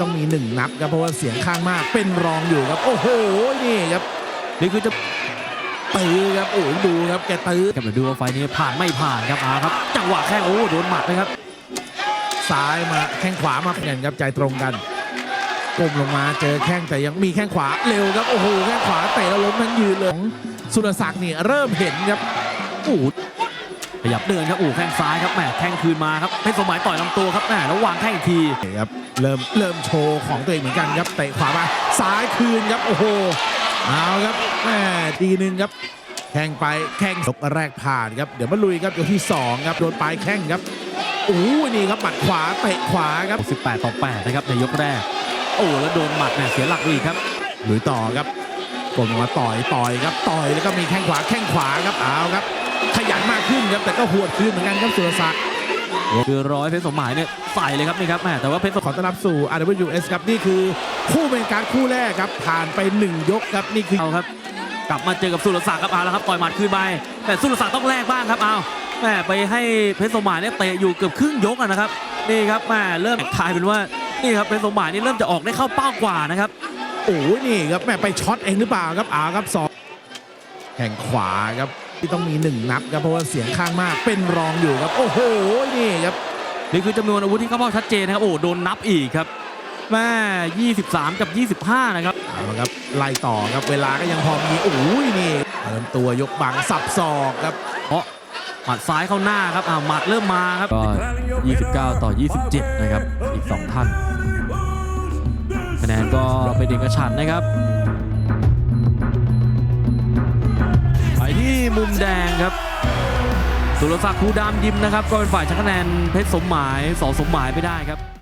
ต้องมีหนึ่งนับครับเพราะว่าเสียงข้างมากเป็นรองอยู่ครับ โอ้โหนี่ครับนี่คือจะตื้อครับโอ้โหดูครับแกตื้อครับเดี๋ยวดูว่าไฟล์นี้ผ่านไม่ผ่านครับอาครับ จังหวะแข้งโอ้โดนหมัดนะครับซ้ายมาแข้งขวามาเปลี่ยนครับใจตรงกันก้มลงมาเจอแข้งแต่ยังมีแข้งขวาเร็วครับโอ้โหแข้งขวาเตะแล้วล้มทั้งยืนเลยของสุรศักดิ์นี่เริ่มเห็นครับโอ้โห ขยับเดินครับโอ้แข้งซ้ายครับแหมแข้งคืนมาครับเพชรสมหมายต่อยลำตัวครับแหมแล้ววางแข้งอีกทีนี่ครับเริ่มเริ่มโชว์ของตัวเองเหมือนกันครับเตะขวามาซ้ายคืนครับโอ้โหเอาครับแหมทีหนึ่งครับแข่งไปแข่งยกแรกผ่านครับเดี๋ยวมาลุยครับยกที่สองครับโดนปลายแข้งครับโอ้ยนี่ครับหมัดขวาเตะขวาครับ 18 ต่อ 8 นะครับในยกแรก โอ้แล้วโดนหมัดเนี่ยเสียหลักไปอีกครับลุยต่อครับกดลงมาต่อยต่อยครับต่อยแล้วก็มีแข้งขวาแข้งขวาครับเอาครับ ขยันมากขึ้นครับแต่ก็หวดคืนเหมือนกันครับสุรศักดิ์คือร้อยเพชรสมหมายเนี่ยใส่เลยครับนี่ครับแหมแต่ว่าเพชรสมขอต้อนรับสู่ RWS ครับนี่คือคู่เป็นการคู่แรกครับผ่านไปหนึ่งยกครับนี่คือเอาครับ กลับมาเจอกับสุรศักดิ์ครับเอาแล้วครับต่อยหมัดคืนไปแต่สุรศักดิ์ต้องแลกบ้างครับเอาแหมไปให้เพชรสมหมายเนี่ยเตะอยู่เกือบครึ่งยกอะนะครับนี่ครับแหมเริ่มทายเป็นว่านี่ครับเพชรสมหมายนี่เริ่มจะออกได้เข้าเป้ากว่านะครับโอ้ยนี่ครับแม่ไปช็อตเองหรือเปล่าครับอาครับสองแข่งขวาครับ ที่ต้องมีหนึ่งนับครับเพราะว่าเสียงข้างมากเป็นรองอยู่ครับ โอ้โหนี่ครับนี่คือจำนวนอาวุธที่เข้าเป้าชัดเจนนะครับโอ้โดนนับอีกครับแม่23 กับ 25 นะครับเอาละครับไล่ต่อครับเวลาก็ยังพอมีโอ้ยนี่เริ่มตัวยกบังสับศอกครับเพราะหมัดซ้ายเข้าหน้าครับอ่าหมัดเริ่มมาครับก็29 ต่อ 27 นะครับ อีก 2 ท่านคะแนนก็เป็นเอกฉันท์นะครับ ที่มุมแดงครับสุรศักดิ์ภูดามยิมนะครับ ก็เป็นฝ่ายชนะคะแนนเพชรสมหมายสอสมหมายไปได้ครับ